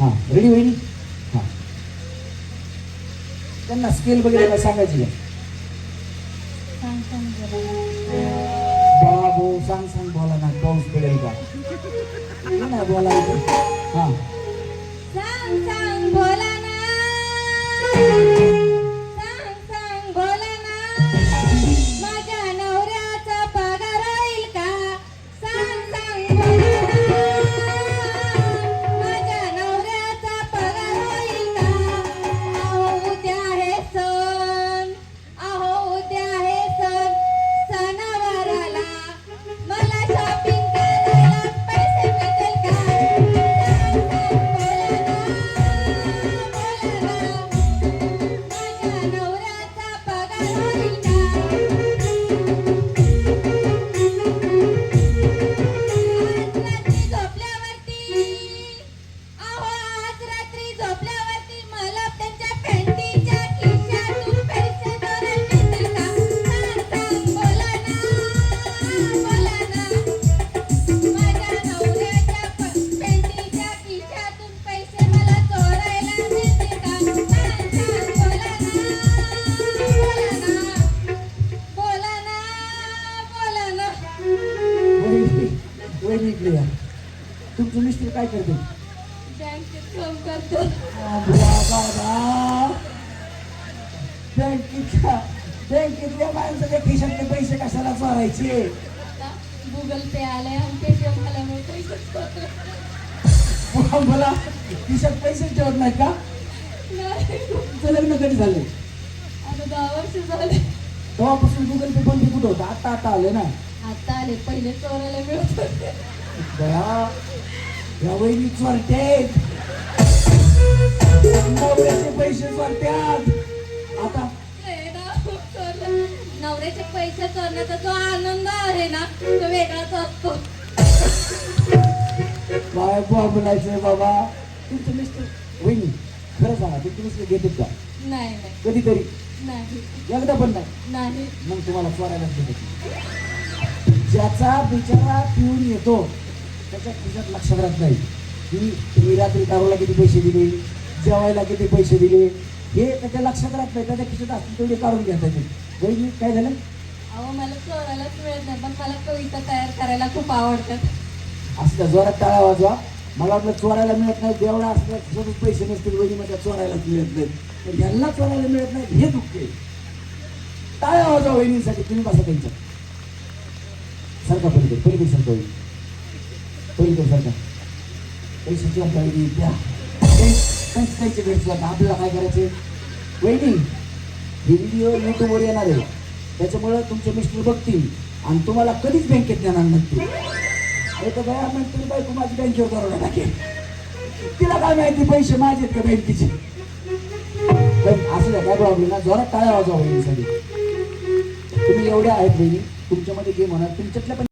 हां. रेडी वहिनी हां. त्यांना स्केल वगैरे सांगायची. बाबू सांग सांग बोला ना पाऊस पडेल का? बोलायचं हां. Thank you. वहिनी इकडे या. तुमचं मिस्टर काय करते? बँकेच्या बँकेतल्या माणसाच्या खिशातले पैसे कशाला चोरायचे? गुगल पे आलंय आणि पेटीएम आल्यामुळे करतो मला खिशात पैसे ठेवत का? नाही. तुमचं लग्न कधी झालं आता दहा वर्ष झाले. तेव्हापासून गुगल पे पण कुठं होतं? आता आता आले ना. आता आले पहिले चोरायला मिळत होते. बया या वहिनी चोरटे नवऱ्याचे पैसे चोरट्यात. आता नाही ना, चोरलं. नवऱ्याचे पैसे चोरण्याचा जो आनंद आहे ना तो वेगळाच असतो. काय बोलायचंय बाबा. तुमचं मिस्टर. वहिनी खरं सांगा तुमचं मिस्टर घेतात का? नाही नाही. कधीतरी. नाही. एकदा पण नाही. नाही. मग तुम्हाला चोरायला नाही. ज्याचा बिचारा पिऊन येतो त्याच्या खिशात लक्षात राहत नाही. की तुम्ही रात्री दारूला किती पैसे दिले जेवायला किती पैसे दिले हे त्याच्या लक्षात राहत नाही. त्याच्या खिशात असतील तेवढे काढून घ्या त्याचे. काय झालं? अहो मला चोरायलाच मिळत नाही पण मला कविता तयार करायला खूप आवडतात. असं जोरात टाळा वाजवा. मला वाटलं चोरायला मिळत नाही देवडा असल्या पैसे नसतील वहिनी माझ्या चोरायलाच मिळत नाही. पण यांना चोरायला मिळत नाही हे दुःख आहे. टाळ्या वाजवा वहिनीसाठी तुम्ही बसा त्यांच्या सारखा पलीकडे पलीकडे सारखा वहिनी पलीकडे सारखा पैसे चोरता वहिनी द्या त्यांचे त्यांचे भेट चोरता आपल्याला काय करायचे वहिनी ही व्हिडिओ यूट्यूबवर येणार आहे त्याच्यामुळं तुमचे मिस्टर बघतील आणि तुम्हाला कधीच बँकेत देणार नसतील अरे तर बया म्हणतील बाई तू माझी बँकेवर करोडा टाकेल तिला काय माहिती पैसे माझे आहेत का बँकेचे पण असं काय प्रॉब्लेम ना जोरात टाळ्या वाजवा बहिणीसाठी तुम्ही एवढ्या आहेत बहिणी तुमच्यामध्ये गेम होणार तुमच्यातल्या पण